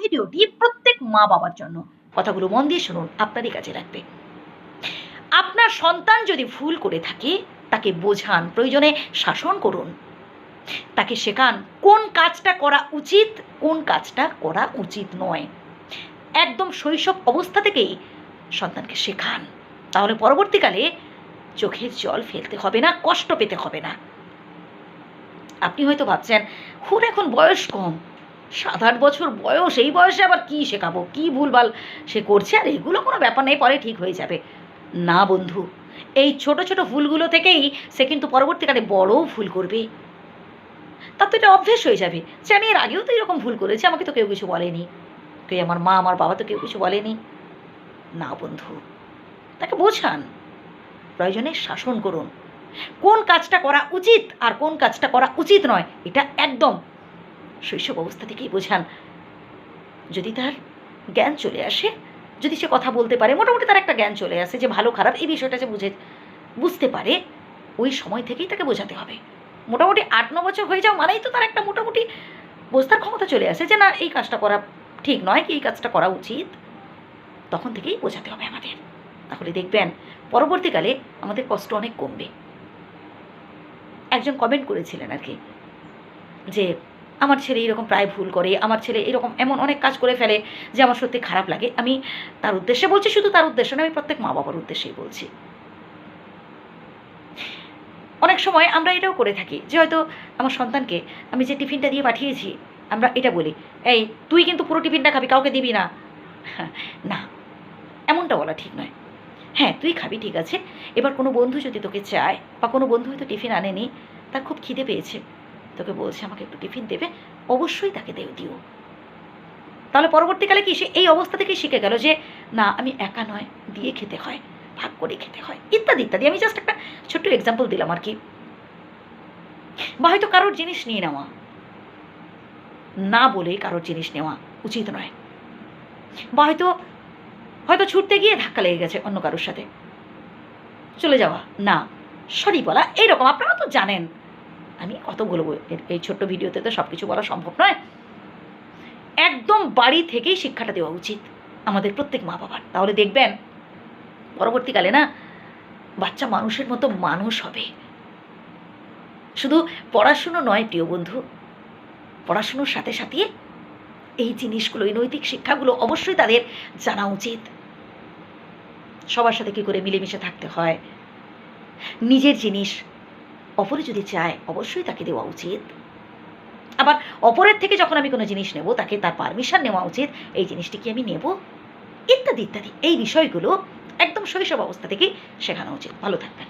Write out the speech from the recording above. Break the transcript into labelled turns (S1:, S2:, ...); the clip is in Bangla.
S1: ভিডিওটি প্রত্যেক মা বাবার জন্য। কথাগুলো মন দিয়ে শুনুন আপনারই কাজে লাগবে। আপনার সন্তান যদি ভুল করে থাকে, তাকে বোঝান, প্রয়োজনে শাসন করুন। তাকে শেখান কোন কাজটা করা উচিত, কোন কাজটা করা উচিত নয়। একদম শৈশব অবস্থা থেকেই সন্তানকে শেখান। তাহলে পরবর্তীকালে চোখের জল ফেলতে হবে না, কষ্ট পেতে হবে না। আপনি হয়তো ভাবছেন ওর এখন বয়স কম। সাত আট বছর বয়স, এই বয়সে আবার কি শেখাবো? কি ভুলভাল সে করছে? আর এগুলো কোনো ব্যাপার নেই, পরে ঠিক হয়ে যাবে। না বন্ধু, এই ছোট ছোট ভুলগুলো থেকেই সে কিন্তু পরবর্তীকালে বড় ভুল করবে। তার তো এটা অভ্যেস হয়ে যাবে যে আমি এর আগেও তো এরকম ভুল করেছি, আমাকে তো কেউ কিছু বলেনি। কেউ আমার মা, আমার বাবা তো কেউ কিছু বলেনি। না বন্ধু, তাকে বোঝান। প্রয়োজনে শাসন করুন। কোন কাজটা করা উচিত আর কোন কাজটা করা উচিত নয়, এটা একদম শৈশব অবস্থা থেকেই বোঝান। যদি তার জ্ঞান চলে আসে, যদি সে কথা বলতে পারে, মোটামুটি তার একটা জ্ঞান চলে আসে যে ভালো, খারাপ, এই বিষয়টা যে বুঝে, বুঝতে পারে, ওই সময় থেকেই তাকে বোঝাতে হবে। মোটামুটি আট, ন বছর হয়ে যাও মানেই তো তার একটা মোটামুটি বোঝতার ক্ষমতা চলে আসে যে, না, এই কাজটা করা ঠিক নয় কি এই কাজটা করা উচিত। তখন থেকেই বোঝাতে হবে আমাদের। তাহলে দেখবেন, পরবর্তীকালে আমাদের কষ্ট অনেক কমবে। একজন কমেন্ট করেছিলেন আর কি, যে আমার ছেলে এরকম প্রায় ভুল করে, আমার ছেলে এরকম এমন অনেক কাজ করে ফেলে যে আমার সত্যি খারাপ লাগে। আমি তার উদ্দেশ্যে বলছি, শুধু তার উদ্দেশ্যে না আমি প্রত্যেক মা বাবার উদ্দেশ্যেই বলছি। অনেক সময় আমরা এটাও করে থাকি যে হয়তো আমার সন্তানকে আমি যে টিফিনটা দিয়ে পাঠিয়েছি, আমরা এটা বলি, এই, তুই কিন্তু পুরো টিফিনটা খাবি, কাউকে দিবি না। না, এমনটা বলা ঠিক নয়। হ্যাঁ তুই খাবি, ঠিক আছে। এবার কোনো বন্ধু যদি তোকে চায় বা কোনো বন্ধু হয়তো টিফিন আনেনি, তার খুব খিদে পেয়েছে। তোকে বলছে আমাকে একটু টিফিন দেবে, অবশ্যই তাকে দেও, দিও। তাহলে পরবর্তীকালে কি সে এই অবস্থা থেকেই শিখে গেল যে, না, আমি একা নয়, দিয়ে খেতে হয়, ভাগ করে খেতে হয়, ইত্যাদি ইত্যাদি। আমি জাস্ট একটা ছোট্ট এক্সাম্পল দিলাম আর কি। বা হয়তো কারোর জিনিস নিয়ে নেওয়া। না বলে কারোর জিনিস নেওয়া উচিত নয়। বা হয়তো হয়তো ছুটতে গিয়ে ধাক্কা লেগে গেছে অন্য কারোর সাথে। চলে যাওয়া। না, সরি বলা, এইরকম। আপনারা তো জানেন। আমি কত বলব এই ছোট্ট ভিডিওতে তো সব কিছু বলা সম্ভব নয়। একদম বাড়ি থেকেই শিক্ষাটা দেওয়া উচিত আমাদের প্রত্যেক মা বাবার। তাহলে দেখবেন, পরবর্তীকালে না বাচ্চা মানুষের মতো মানুষ হবে। শুধু পড়াশুনো নয়, প্রিয় বন্ধু, পড়াশুনোর সাথে সাথে এই জিনিসগুলো, এই নৈতিক শিক্ষাগুলো অবশ্যই তাদের জানা উচিত। সবার সাথে কী করে মিলেমিশে থাকতে হয়? নিজের জিনিস অপরে যদি চায়, অবশ্যই তাকে দেওয়া উচিত। আবার অপরের থেকে যখন আমি কোনো জিনিস নেব, তাকে তার পারমিশন নেওয়া উচিত, এই জিনিসটি কি আমি নেব? ইত্যাদি ইত্যাদি, এই বিষয়গুলো একদম শৈশব অবস্থা থেকেই শেখানো উচিত। ভালো থাকবেন।